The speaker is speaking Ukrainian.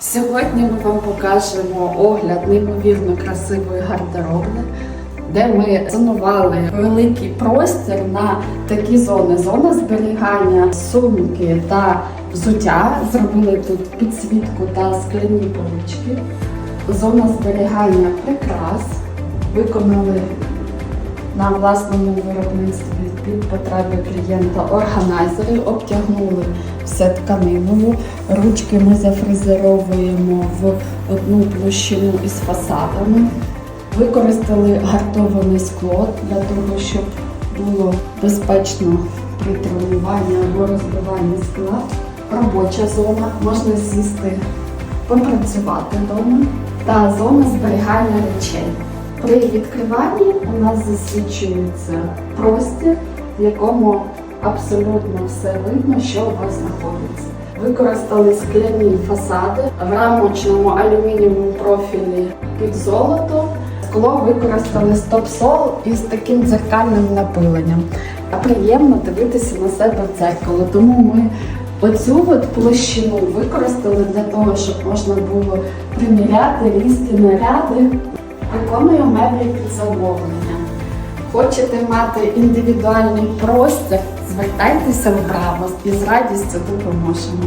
Сьогодні ми вам покажемо огляд неймовірно красивої гардеробни, де ми зонували великий простір на такі зони. Зона зберігання сумки та взуття. Зробили тут підсвітку та скляні полички. Зона зберігання прикрас. Виконали на власному виробництві під потреби клієнта органайзери, обтягнули все тканиною. Ручки ми зафрезеровуємо в одну площину із фасадами. Використали гартоване скло для того, щоб було безпечно при травмуванні або розбиванні скла. Робоча зона, можна сісти, попрацювати вдома. Та зона зберігання речей. При відкриванні у нас засвічується простір, в якому абсолютно все видно, що у вас знаходиться. Використали скляні фасади в рамочному алюмінієвому профілі під золото. Скло використали стоп-сол із таким дзеркальним напиленням. А приємно дивитися на себе в дзеркало. Тому ми оцю от площину використали для того, щоб можна було приміряти різні наряди. Виконую меблі під замовлення. Хочете мати індивідуальний простір? Звертайтеся в Браво і з радістю допоможемо.